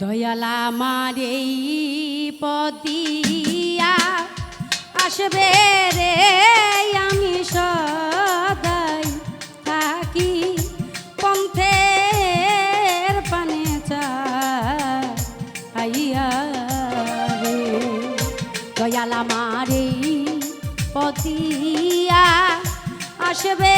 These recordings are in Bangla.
দয়ালা মারে পদিয়া আসবে রে, আমি সদাই থাকি পন্থের পানে চাইয়া দয়ালা মারে পদিয়া আসবে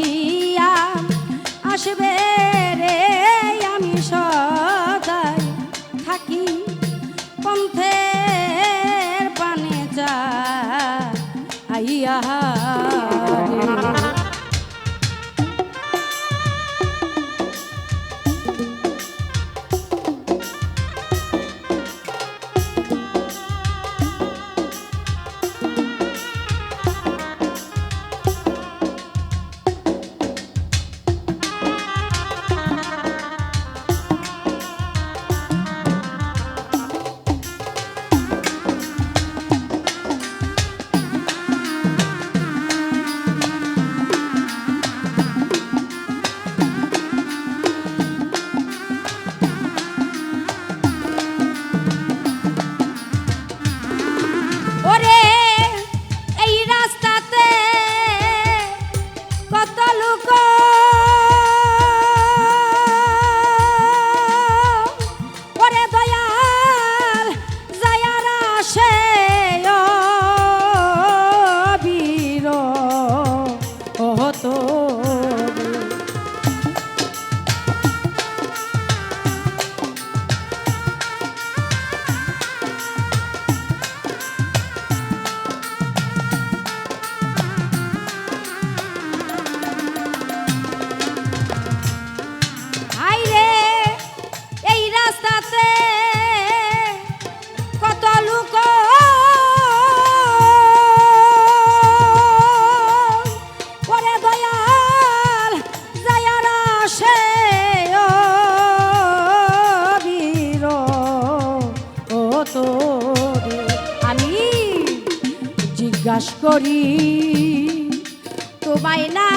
Yeah. বিশ্বাস করি। তোমায় না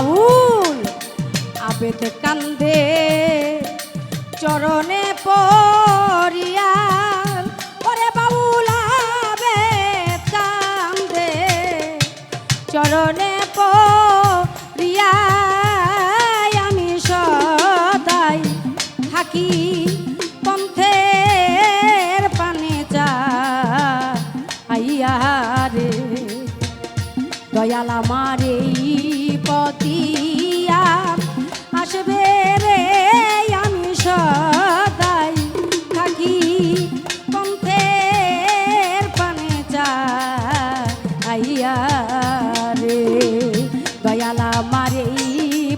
বাবুল, আবেদ কান্দে চরণে পরিয়া ওরে বাবুল, আবেদ কান্দে চরণে পরিয়া আমি সদাই থাকি পন্থের পানে চা আইয়া রে, দয়াল আমার আইয়া রে। দয়ালা মারে এই